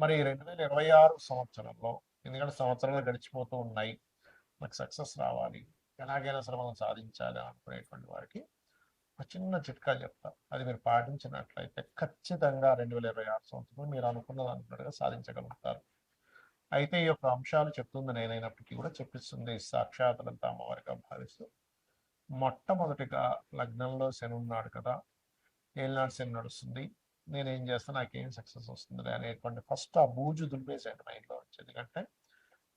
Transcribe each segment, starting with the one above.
మరి రెండు వేల ఇరవై ఆరు సంవత్సరంలో ఎందుకంటే సంవత్సరాలు గడిచిపోతూ ఉన్నాయి నాకు సక్సెస్ రావాలి ఎలాగైనా సరే మనం సాధించాలి అనుకునేటువంటి వారికి ఒక చిన్న చిట్కా చెప్తా. అది మీరు పాటించినట్లయితే ఖచ్చితంగా రెండు వేల ఇరవై ఆరు సంవత్సరంలో మీరు అనుకున్నది అనుకున్నట్టుగా సాధించగలుగుతారు. అయితే ఈ యొక్క అంశాలు చెప్తుంది నేనైనప్పటికీ కూడా చెప్పిస్తుంది సాక్షాత్తులంతా అమ్మవారిగా భావిస్తూ. మొట్టమొదటిగా లగ్నంలో శని ఉన్నాడు కదా ఏళ్ళనాడు శని నడుస్తుంది. నేనేం చేస్తాను నాకేం సక్సెస్ వస్తుంది అనేటువంటి ఫస్ట్ ఆ బూజు దులిపేసాను మైండ్లో వచ్చి ఎందుకంటే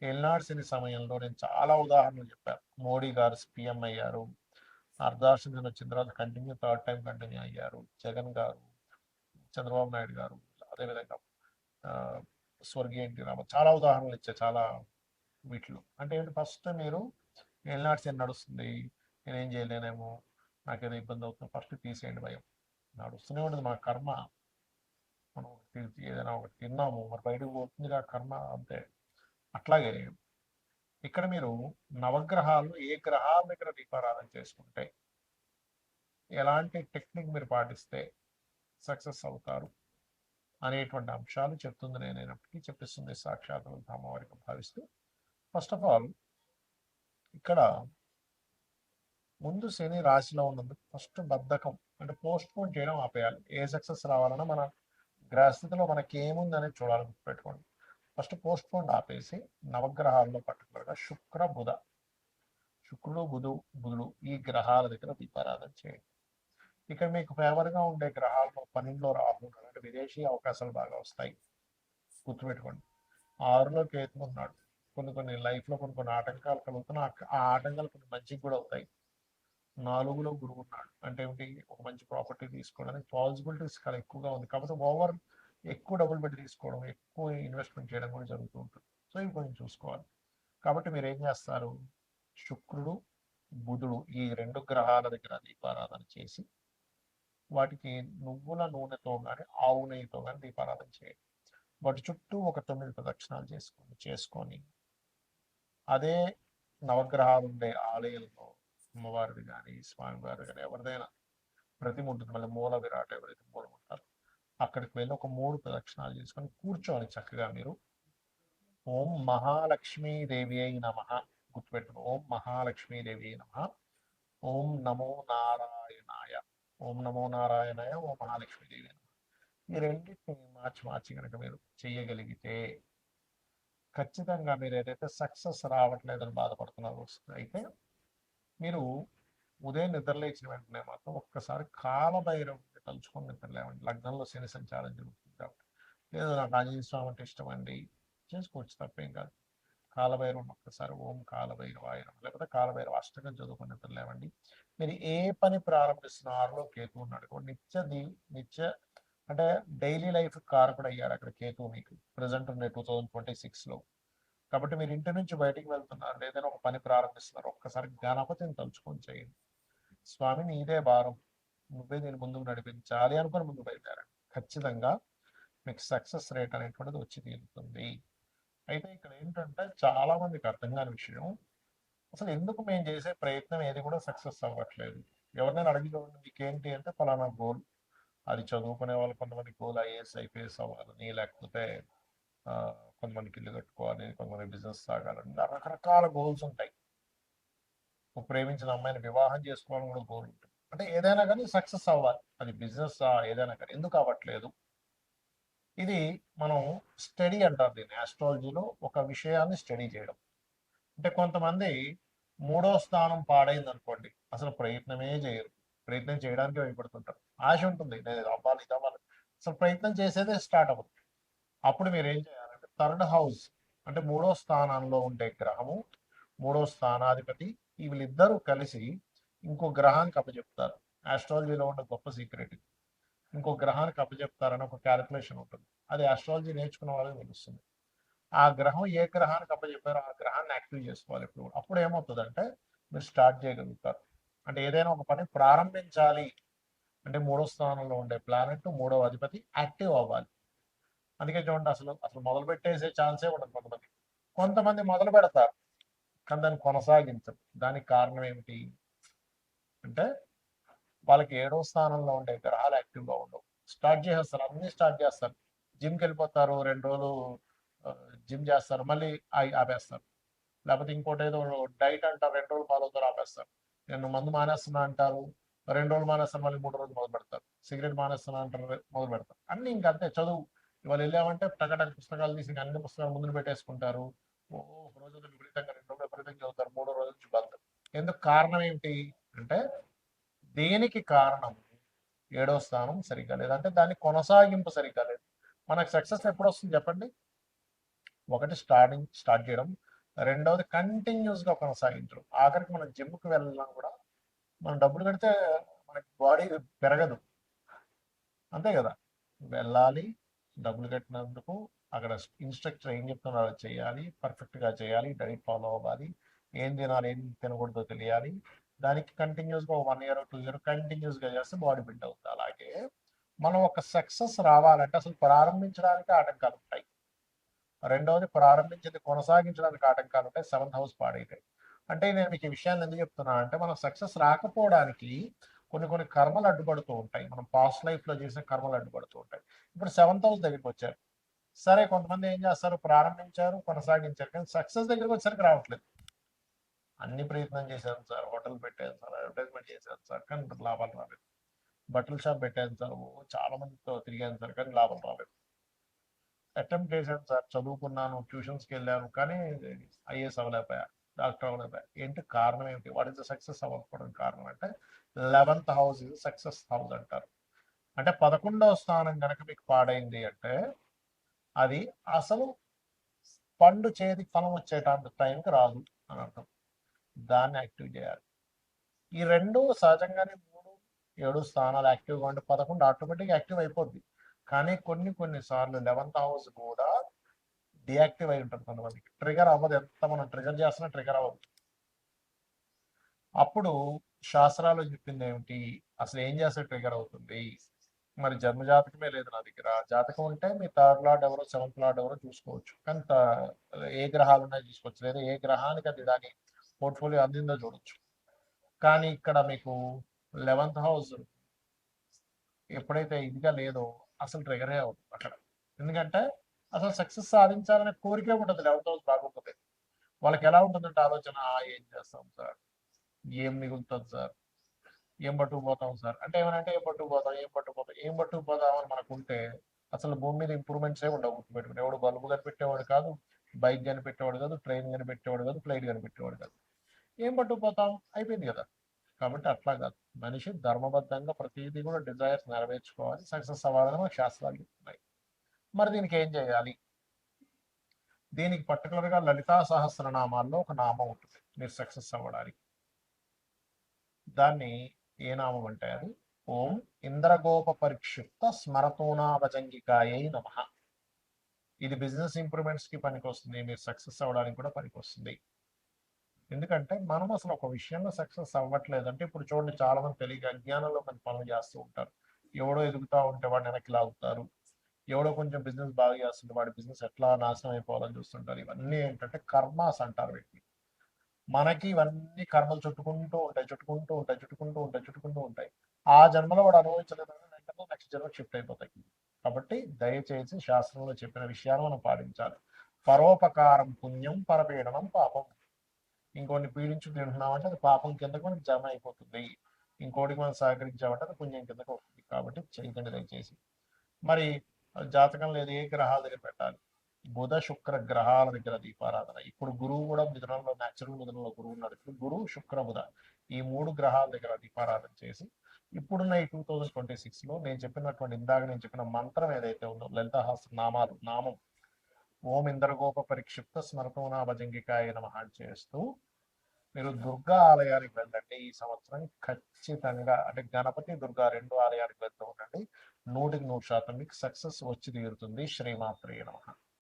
ఏళ్ళనాడు సమయంలో నేను చాలా ఉదాహరణలు చెప్పాను. మోడీ గారు పిఎం అయ్యారు. అర్ధాశన వచ్చిన తర్వాత కంటిన్యూ థర్డ్ టైం కంటిన్యూ అయ్యారు. జగన్ గారు చంద్రబాబు నాయుడు గారు అదేవిధంగా స్వర్గీయ ఎన్టీ రామ చాలా ఉదాహరణలు ఇచ్చా చాలా వీటిలో. అంటే ఏంటి? ఫస్ట్ మీరు ఏళ్ళనాడు శని నడుస్తుంది. నేనేం చేయలేనేమో నాకేదో ఇబ్బంది అవుతుంది. ఫస్ట్ తీసేయండి భయం. నడుస్తూనే ఉండదు మా కర్మ. తీర్చి ఏదైనా ఒకటి తిన్నాము మరి బయటకు పోతుందిగా కర్మ అంతే అట్లాగే ఇక్కడ మీరు నవగ్రహాలు ఏ గ్రహాల దగ్గర దీపారాధన చేసుకుంటే ఎలాంటి టెక్నిక్ మీరు పాటిస్తే సక్సెస్ అవుతారు అనేటువంటి అంశాలు చెప్తుంది నేనైనప్పటికీ చెప్పిస్తుంది సాక్షాత్ అమ్మవారికి భావిస్తూ. ఫస్ట్ ఆఫ్ ఆల్ ఇక్కడ ముందు శని రాశిలో ఉన్నందుకు ఫస్ట్ బద్ధకం అంటే పోస్ట్ పోన్ చేయడం ఆపేయాలి. ఏ సక్సెస్ రావాలన్నా మన గ్రహస్థితిలో మనకి ఏముంది అనేది చూడాలి గుర్తుపెట్టుకోండి. ఫస్ట్ పోస్ట్ పోన్ ఆపేసి నవగ్రహాల్లో పర్టికులర్గా శుక్ర బుధ. శుక్రుడు బుధు బుధుడు ఈ గ్రహాల దగ్గర దీపారాధన చేయండి. ఇక్కడ మీకు ఫేవర్గా ఉండే గ్రహాల్లో పన్నెండులో రాహు అంటే విదేశీ అవకాశాలు బాగా వస్తాయి. గుర్తుపెట్టుకోండి. ఆరులో కేతు ఉన్నాడు కొన్ని కొన్ని లైఫ్లో కొన్ని కొన్ని ఆటంకాలు కలుగుతున్నా ఆ ఆటంకాలు కొన్ని మంచికి కూడా అవుతాయి. నాలుగులో గురువు ఉన్నాడు అంటే ఏమిటి? ఒక మంచి ప్రాపర్టీ తీసుకోవడానికి పాసిబిలిటీస్ చాలా ఎక్కువగా ఉంది. కాకపోతే ఓవర్ ఎక్కువ డబుల్ బెడ్ తీసుకోవడం ఎక్కువ ఇన్వెస్ట్మెంట్ చేయడం కూడా జరుగుతూ ఉంటుంది. సో ఇవి కొంచెం చూసుకోవాలి. కాబట్టి మీరు ఏం చేస్తారు? శుక్రుడు బుధుడు ఈ రెండు గ్రహాల దగ్గర దీపారాధన చేసి వాటికి నువ్వుల నూనెతో కానీ ఆవు నెయ్యితో కానీ దీపారాధన చేయండి. వాటి చుట్టూ ఒక తొమ్మిది ప్రదక్షిణాలు చేసుకొని చేసుకొని అదే నవగ్రహాలు ఉండే ఆలయంలో అమ్మవారిది కానీ స్వామివారి కానీ ఎవరిదైనా ప్రతిమ ఉంటుంది. మళ్ళీ మూల విరాట్ ఎవరైతే మూలం ఉంటారు అక్కడికి వెళ్ళి ఒక మూడు ప్రదక్షిణాలు చేసుకొని కూర్చోవాలి చక్కగా మీరు. ఓం మహాలక్ష్మీదేవి అయి నమ. గుర్తుపెట్టుకుని ఓం మహాలక్ష్మీదేవి అయి నమ. ఓం నమో నారాయణాయ. ఓం నమో నారాయణాయ ఓం మహాలక్ష్మీదేవి నమ. ఈ రెండింటిని మార్చి మార్చి కనుక మీరు చెయ్యగలిగితే ఖచ్చితంగా మీరు ఏదైతే సక్సెస్ రావట్లేదని బాధపడుతున్నారో అయితే మీరు ఉదయం నిద్రలేచిన వెంటనే మాత్రం ఒక్కసారి కాలభైరవుని తలుచుకొని నిద్రలేవండి లగ్నంలో శని సంచారం జరుగుతుంది కాబట్టి. లేదా నాకు ఆంజనేయ స్వామి అంటే ఇష్టం అండి చేసుకోవచ్చు తప్పేం కాదు. కాలభైరవం ఒక్కసారి ఓం కాలభైరవాయనం లేకపోతే కాలభైరవ అష్టకం చదువుకొని నిద్రలేవండి మీరు ఏ పని ప్రారంభిస్తున్న ఆరులో కేతు ఉన్నాడు. నిత్యది నిత్య దీ నిత్య అంటే డైలీ లైఫ్ కారకుడు అయ్యారు అక్కడ కేతు మీకు. ప్రజెంట్ ఉండే టూ థౌజండ్ ట్వంటీ సిక్స్లో కాబట్టి మీరు ఇంటి నుంచి బయటికి వెళ్తున్నారు ఏదైనా ఒక పని ప్రారంభిస్తున్నారు ఒక్కసారి గణపతిని తలుచుకొని చేయండి. స్వామి నీదే భారం. నువ్వే నేను ముందుకు నడిపించాలి అనుకుని ముందుకు బయలుదేరండి. ఖచ్చితంగా మీకు సక్సెస్ రేట్ అనేటువంటిది వచ్చి తీరుతుంది. అయితే ఇక్కడ ఏంటంటే చాలా మందికి అర్థం కాని విషయం అసలు ఎందుకు మేము చేసే ప్రయత్నం ఏది కూడా సక్సెస్ అవ్వట్లేదు. ఎవరినైనా అడిగి చూడండి మీకేంటి అంటే ఫలానా గోల్. అది చదువుకునే వాళ్ళు కొంతమంది గోల్ ఐఏఎస్ ఐపీఎస్ అవ్వాలని లేకపోతే కొంతమందికి ఇల్లు కట్టుకోవాలి కొంతమంది బిజినెస్ సాగాలని రకరకాల గోల్స్ ఉంటాయి. ప్రేమించిన అమ్మాయిని వివాహం చేసుకోవాలని కూడా గోల్ ఉంటుంది. అంటే ఏదైనా కానీ సక్సెస్ అవ్వాలి. అది బిజినెస్ ఏదైనా కానీ. ఎందుకు అవ్వట్లేదు? ఇది మనం స్టడీ అంటారు దీన్ని. ఆస్ట్రాలజీలో ఒక విషయాన్ని స్టడీ చేయడం. అంటే కొంతమంది మూడో స్థానం పాడైంది అనుకోండి అసలు ప్రయత్నమే చేయరు. ప్రయత్నం చేయడానికి భయపడుతుంటారు. ఆశ ఉంటుంది. నేను అవ్వాలి ఇది అవ్వాలి. అసలు ప్రయత్నం చేసేదే స్టార్ట్ అవ్వదు. అప్పుడు మీరు ఏం చేయాలి? థర్డ్ హౌస్ అంటే మూడో స్థానంలో ఉండే గ్రహము మూడో స్థానాధిపతి వీళ్ళిద్దరూ కలిసి ఇంకో గ్రహానికి అప్పచెప్తారు ఆస్ట్రాలజీలో ఉన్న గొప్ప సీక్రెట్ ఇంకో గ్రహానికి అప్పచెప్తారని ఒక క్యాలిక్యులేషన్ ఉంటుంది. అది ఆస్ట్రాలజీ నేర్చుకున్న వాళ్ళకి తెలుస్తుంది. ఆ గ్రహం ఏ గ్రహానికి అప్పచెప్పారో ఆ గ్రహాన్ని యాక్టివ్ చేసుకోవాలి ఇప్పుడు అప్పుడు ఏమవుతుందంటే మీరు స్టార్ట్ చేయగలుగుతారు. అంటే ఏదైనా ఒక పని ప్రారంభించాలి. అంటే మూడో స్థానంలో ఉండే ప్లానెట్ మూడో అధిపతి యాక్టివ్ అవ్వాలి. అందుకే చూడండి అసలు అసలు మొదలు పెట్టేసే ఛాన్సే ఉండదు కొంతమంది కొంతమంది మొదలు పెడతారు కానీ దాన్ని కొనసాగించరు. దానికి కారణం ఏమిటి? అంటే వాళ్ళకి ఏడో స్థానంలో ఉండే గ్రహాలు యాక్టివ్గా ఉండవు. స్టార్ట్ చేసేస్తారు అన్ని స్టార్ట్ చేస్తారు. జిమ్కి వెళ్ళిపోతారు రెండు రోజులు జిమ్ చేస్తారు మళ్ళీ ఆపేస్తారు. లేకపోతే ఇంకోటి ఏదో డైట్ అంటారు రెండు రోజులు ఫాలో అవుతారు ఆపేస్తారు. నేను మందు మానేస్తున్నా అంటారు రెండు రోజులు మానేస్తాను మళ్ళీ మూడు రోజులు మొదలు పెడతారు. సిగరెట్ మానేస్తున్నా అంటారు మొదలు పెడతారు. అన్ని ఇంకా అంతే చదువు. ఇవాళ వెళ్ళామంటే టకటక పుస్తకాలు తీసి అన్ని పుస్తకాలు ముందు పెట్టేసుకుంటారు. ఓ ఒక రోజు విపరీతంగా రెండు రోజులు విపరీతంగా చదువుతారు మూడో రోజు నుంచి బంద్ ఎందుకు కారణం ఏమిటి అంటే దేనికి కారణం? ఏడో స్థానం సరిగ్గా లేదు. అంటే దాని కొనసాగింపు సరిగ్గా లేదు. మనకు సక్సెస్ ఎప్పుడు వస్తుంది చెప్పండి? ఒకటి స్టార్టింగ్ స్టార్ట్ చేయడం. రెండవది కంటిన్యూస్గా కొనసాగించడం. ఆఖరికి మనం జిమ్కి వెళ్ళినా కూడా మనం డబ్బులు కడితే మనకి బాడీ పెరగదు. అంతే కదా? వెళ్ళాలి డబ్బులు కట్టినందుకు అక్కడ ఇన్స్ట్రక్టర్ ఏం చెప్తున్నారో చేయాలి పర్ఫెక్ట్గా చేయాలి డైట్ ఫాలో అవ్వాలి ఏం తినాలి ఏం తినకూడదో తెలియాలి. దానికి కంటిన్యూస్గా వన్ ఇయర్ టూ ఇయర్ కంటిన్యూస్గా చేస్తే బాడీ బిల్డ్ అవుతుంది. అలాగే మనం ఒక సక్సెస్ రావాలంటే అసలు ప్రారంభించడానికి ఆటంకాలు ఉంటాయి. రెండవది ప్రారంభించింది కొనసాగించడానికి ఆటంకాలు ఉంటాయి. సెవెంత్ హౌస్ పాడైతాయి అంటే నేను మీకు ఈ విషయాన్ని ఎందుకు చెప్తున్నా అంటే మనం సక్సెస్ రాకపోవడానికి కొన్ని కొన్ని కర్మలు అడ్డుపడుతూ ఉంటాయి. మనం పాస్ట్ లైఫ్లో చేసిన కర్మలు అడ్డుపడుతూ ఉంటాయి. ఇప్పుడు సెవెంత్ హౌస్ దగ్గరికి వచ్చారు. సరే కొంతమంది ఏం చేస్తారు? ప్రారంభించారు కొనసాగించారు. కానీ సక్సెస్ దగ్గరికి వచ్చేసరికి రావట్లేదు. అన్ని ప్రయత్నం చేశాను సార్. హోటల్ పెట్టాను సార్ అడ్వర్టైజ్మెంట్ చేశాను సార్ కానీ లాభాలు రాలేదు. బట్టల షాప్ పెట్టాను సార్. ఓ చాలా మందితో తిరిగాను సార్ కానీ లాభం రాలేదు. అటెంప్ట్ చేశాను సార్. చదువుకున్నాను ట్యూషన్స్కి వెళ్ళాను కానీ ఐఏఎస్ అవ్వలేకపోయా. డాక్టర్ అవ్వలేకపోయా ఏంటి? కారణం ఏమిటి? వాట్ ఇస్ ద సక్సెస్ అవ్వకపోవడం కారణం అంటే లెవెన్త్ హౌస్ ఇది సక్సెస్ హౌస్ అంటారు. అంటే పదకొండవ స్థానం కనుక మీకు పాడైంది అంటే అది అసలు పండు చేతికి ఫలం వచ్చేటంత టైంకి రాదు అని అర్థం. దాన్ని యాక్టివ్ చేయాలి. ఈ రెండు సహజంగానే మూడు ఏడు స్థానాలు యాక్టివ్గా ఉంటే పదకొండు ఆటోమేటిక్ యాక్టివ్ అయిపోద్ది. కానీ కొన్ని కొన్ని సార్లు లెవెన్త్ హౌస్ కూడా డియాక్టివ్ అయి ఉంటుంది కొంతమందికి. ట్రిగర్ అవ్వదు. ఎంత మనం ట్రిగర్ చేస్తున్నా ట్రిగర్ అవ్వదు. అప్పుడు శాస్త్రాలు చెప్పింది ఏమిటి? అసలు ఏం చేస్తే ట్రిగర్ అవుతుంది? మరి జన్మ జాతకమే లేదు నా దగ్గర. జాతకం ఉంటే మీ థర్డ్ లాడ్ ఎవరో సెవెంత్ లాడ్ ఎవరో చూసుకోవచ్చు. కానీ ఏ గ్రహాలు ఉన్నాయో చూసుకోవచ్చు. లేదా ఏ గ్రహానికి అది దాని పోర్ట్ఫోలియో అందిందో చూడొచ్చు. కానీ ఇక్కడ మీకు లెవెంత్ హౌస్ ఎప్పుడైతే ఇదిగా లేదో అసలు ట్రిగరే అవుతుంది అక్కడ. ఎందుకంటే అసలు సక్సెస్ సాధించాలనే కోరికే ఉంటుంది లెవెన్త్ హౌస్ బాగోకపోతే. వాళ్ళకి ఎలా ఉంటుందంటే ఆలోచన ఏం చేస్తాం సార్? ఏం మిగులుతుంది సార్? ఏం పట్టుకుపోతాం సార్? అంటే ఏమనంటే ఏం పట్టుకుపోతాం ఏం పట్టుకుపోతాం ఏం పట్టుకుపోతాం అని మనకు ఉంటే అసలు భూమి మీద ఇంప్రూవ్మెంట్స్ ఏ ఉండవు గుర్తుపెట్టుకుని. ఎవడు బల్బు కనిపెట్టేవాడు కాదు బైక్ కనిపెట్టేవాడు కాదు ట్రైన్ కనిపెట్టేవాడు కాదు ఫ్లైట్ కనిపెట్టేవాడు కాదు. ఏం పట్టుకుపోతాం? అయిపోయింది కదా. కాబట్టి అట్లా కాదు. మనిషి ధర్మబద్ధంగా ప్రతిదీ కూడా డిజైర్స్ నెరవేర్చుకోవాలి. సక్సెస్ అవ్వాలని మనకు శాస్త్రాలు చెప్తున్నాయి. మరి దీనికి ఏం చేయాలి? దీనికి పర్టికులర్గా గా లలితా సహస్రనామాల్లో ఒక నామం ఉంటుంది. మీరు సక్సెస్ అవ్వడానికి. దాన్ని ఏ నామం అంటే అది? ఓం ఇంద్రగోప పరిక్షిప్త స్మరతోనాభజంగికాయై నమ. ఇది బిజినెస్ ఇంప్రూవ్మెంట్స్కి పనికొస్తుంది. మీరు సక్సెస్ అవ్వడానికి కూడా పనికొస్తుంది. ఎందుకంటే మనం అసలు ఒక విషయంలో సక్సెస్ అవ్వట్లేదు అంటే ఇప్పుడు చూడండి చాలా మంది తెలియక అజ్ఞానంలో కొన్ని పనులు చేస్తూ ఉంటారు. ఎవడో ఎదుగుతా ఉంటే వాడిని వెనక్కి లాగుతారు. ఎవడో కొంచెం బిజినెస్ బాగా చేస్తుంటే వాడి బిజినెస్ ఎట్లా నాశనం అయిపోవాలని చూస్తుంటారు. ఇవన్నీ ఏంటంటే కర్మాస్ అంటారు వీటిని. మనకి ఇవన్నీ కర్మలు చుట్టుకుంటూ ఉంటాయి చుట్టుకుంటూ ఉంటాయి చుట్టుకుంటూ ఉంటాయి చుట్టుకుంటూ ఉంటాయి. ఆ జన్మలో వాడు అనుభవించలేదని వెంటనే నెక్స్ట్ జన్మ షిఫ్ట్ అయిపోతాయి. కాబట్టి దయచేసి శాస్త్రంలో చెప్పిన విషయాలు మనం పాటించాలి. పరోపకారం పుణ్యం పరపీడనం పాపం. ఇంకోటి పీడించు తింటున్నామంటే అది పాపం కిందకు మనకి జమ అయిపోతుంది. ఇంకోటికి మనం సహకరించామంటే అది పుణ్యం కిందకు వస్తుంది. కాబట్టి చేయకండి దయచేసి. మరి జాతకం లేదు ఏ గ్రహాల దగ్గర పెట్టాలి? బుధ శుక్ర గ్రహాల దగ్గర దీపారాధన. ఇప్పుడు గురువు కూడా మిథునంలో న్యాచురల్ మిథునంలో గురువు ఉన్నాడు. ఇప్పుడు గురువు శుక్ర బుధ ఈ మూడు గ్రహాల దగ్గర దీపారాధన చేసి ఇప్పుడున్న ఈ టూ థౌజండ్ ట్వంటీ సిక్స్లో నేను చెప్పినటువంటి ఇందాక నేను చెప్పిన మంత్రం ఏదైతే ఉందో లలితాహాస నామాలు నామం ఓం ఇంద్రగోప పరిక్షిప్త స్మరతోనా భజంగికాయ నమః చేస్తూ మీరు దుర్గా ఆలయానికి వెళ్ళండి ఈ సంవత్సరం. ఖచ్చితంగా అంటే గణపతి దుర్గా రెండు ఆలయానికి వెళ్తూ ఉండండి. నూటికి నూరు శాతం మీకు సక్సెస్ వచ్చి తీరుతుంది. శ్రీమాత్రే నమ.